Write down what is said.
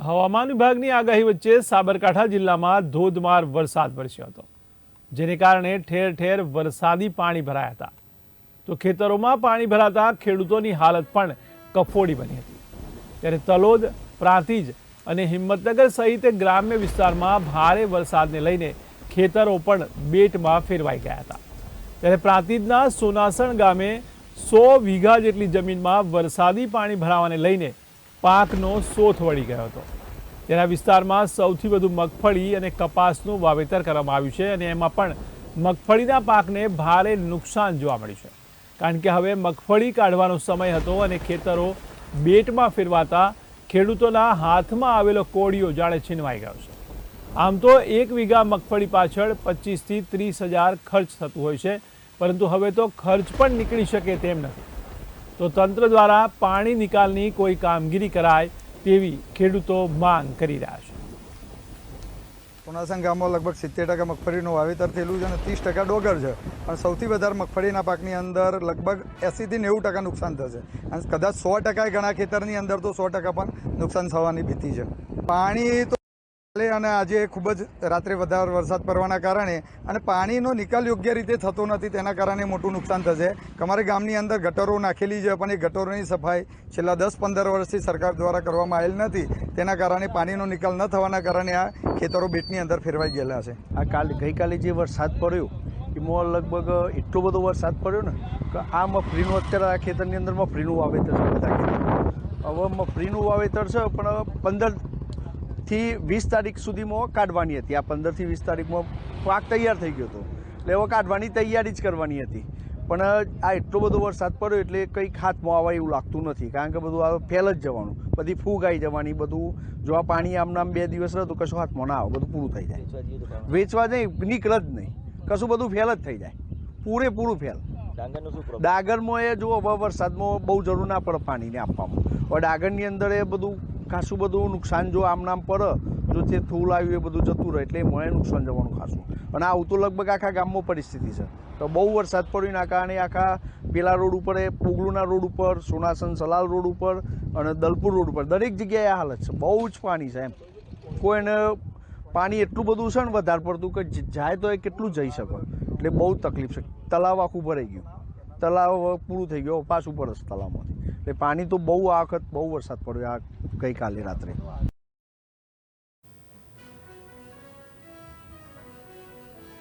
હવામાન વિભાગની આગાહી વચ્ચે સાબરકાંઠા જિલ્લામાં ધોધમાર વરસાદ વરસ્યો હતો, જેને કારણે ઠેર ઠેર વરસાદી પાણી ભરાયા હતા. તો ખેતરોમાં પાણી ભરાતા ખેડૂતોની હાલત પણ કફોડી બની હતી. ત્યારે તલોદ, પ્રાંતિજ અને હિંમતનગર સહિત ગ્રામ્ય વિસ્તારમાં ભારે વરસાદને લઈને ખેતરો પણ બેટમાં ફેરવાઈ ગયા હતા. ત્યારે પ્રાંતિજના સોનાસણ ગામે સો વીઘા જેટલી જમીનમાં વરસાદી પાણી ભરાવાને લઈને પાકનો સોથ વળી ગયો હતો. તેના વિસ્તારમાં સૌથી વધુ મગફળી અને કપાસનું વાવેતર કરવામાં આવ્યું છે અને એમાં પણ મગફળીના પાકને ભારે નુકસાન જોવા મળ્યું છે. કારણ કે હવે મગફળી કાઢવાનો સમય હતો અને ખેતરો બેટમાં ફેરવાતા ખેડૂતોના હાથમાં આવેલો કોળીઓ જાણે છીનવાઈ ગયો છે. આમ તો એક વીઘા મગફળી પાછળ પચીસથી ત્રીસ હજાર ખર્ચ થતું હોય છે, પરંતુ હવે તો ખર્ચ પણ નીકળી શકે તેમ નથી. તો તંત્ર દ્વારા પાણી નિકાલની કોઈ કામગીરી કરાય તેવી ખેડૂતો માંગ કરી રહ્યા છે. સોનાસંગ ગામમાં લગભગ સિત્તેર ટકા મગફળીનું વાવેતર થયેલું છે અને ત્રીસ ટકા ડોગર છે. અને સૌથી વધારે મગફળીના પાકની અંદર લગભગ એંસીથી નેવું ટકા નુકસાન થશે. અને કદાચ સો ટકા ઘણા ખેતરની અંદર તો સો ટકા પણ નુકસાન થવાની ભીતિ છે. પાણી તો અને આજે ખૂબ જ રાત્રે વધારે વરસાદ પડવાના કારણે અને પાણીનો નિકાલ યોગ્ય રીતે થતો નથી, તેના કારણે મોટું નુકસાન થશે. અમારે ગામની અંદર ગટરો નાખેલી છે, પણ એ ગટરોની સફાઈ છેલ્લા દસ પંદર વર્ષથી સરકાર દ્વારા કરવામાં આવેલ નથી. તેના કારણે પાણીનો નિકાલ ન થવાના કારણે આ ખેતરો બેટની અંદર ફેરવાઈ ગયેલા છે. આ કાલે, ગઈકાલે જે વરસાદ પડ્યો એમાં લગભગ એટલો બધો વરસાદ પડ્યો ને, કે આ મફરીનું અત્યારે આ ખેતરની અંદર મફરીનું વાવેતર છે. બધા ખેતર હવે મફરીનું વાવેતર છે, પણ પંદરથી વીસ તારીખ સુધીમાં કાઢવાની હતી. આ પંદરથી વીસ તારીખમાં પાક તૈયાર થઈ ગયો હતો. એટલે એવો કાઢવાની તૈયારી જ કરવાની હતી. પણ આ એટલો બધો વરસાદ પડ્યો એટલે કંઈક હાથમાં આવે એવું લાગતું નથી. કારણ કે બધું આ ફેલ જ જવાનું. બધી ફૂગ આવી જવાની બધું જો આ પાણી આમ નામ બે દિવસ રહે તો કશું હાથમાં ના આવે બધું પૂરું થઈ જાય. વેચવા નહીં નીકળે જ નહીં. કશું બધું ફેલ જ થઈ જાય. પૂરેપૂરું ફેલ. ડાગરમાં એ જો હવે વરસાદમાં બહુ જરૂર ના પડે પાણીને આપવામાં. હવે ડાગરની અંદર એ બધું ખાસું બધું નુકસાન જો આમ નામ પડે, જો તે થૂલ આવ્યું એ બધું જતું રહે, એટલે મને નુકસાન જવાનું ખાસું. અને આવું તો લગભગ આખા ગામમાં પરિસ્થિતિ છે. તો બહુ વરસાદ પડ્યો એના કારણે આખા પેલા રોડ ઉપર એ પોગલુના રોડ ઉપર, સોનાસન સલાલ રોડ ઉપર અને દલપુર રોડ ઉપર, દરેક જગ્યાએ આ હાલત છે. બહુ જ પાણી છે એમ. કોઈને પાણી એટલું બધું છે ને વધારે પડતું કે જાય તો એ કેટલું જઈ શકે. એટલે બહુ તકલીફ છે. તલાવ આખું ભરાઈ ગયું. તલાવ પૂરું થઈ ગયું. પાછું છે તલાવમાંથી. એટલે પાણી તો બહુ આ વખત બહુ વરસાદ પડ્યો આ ગઈકાલે રાત્રે.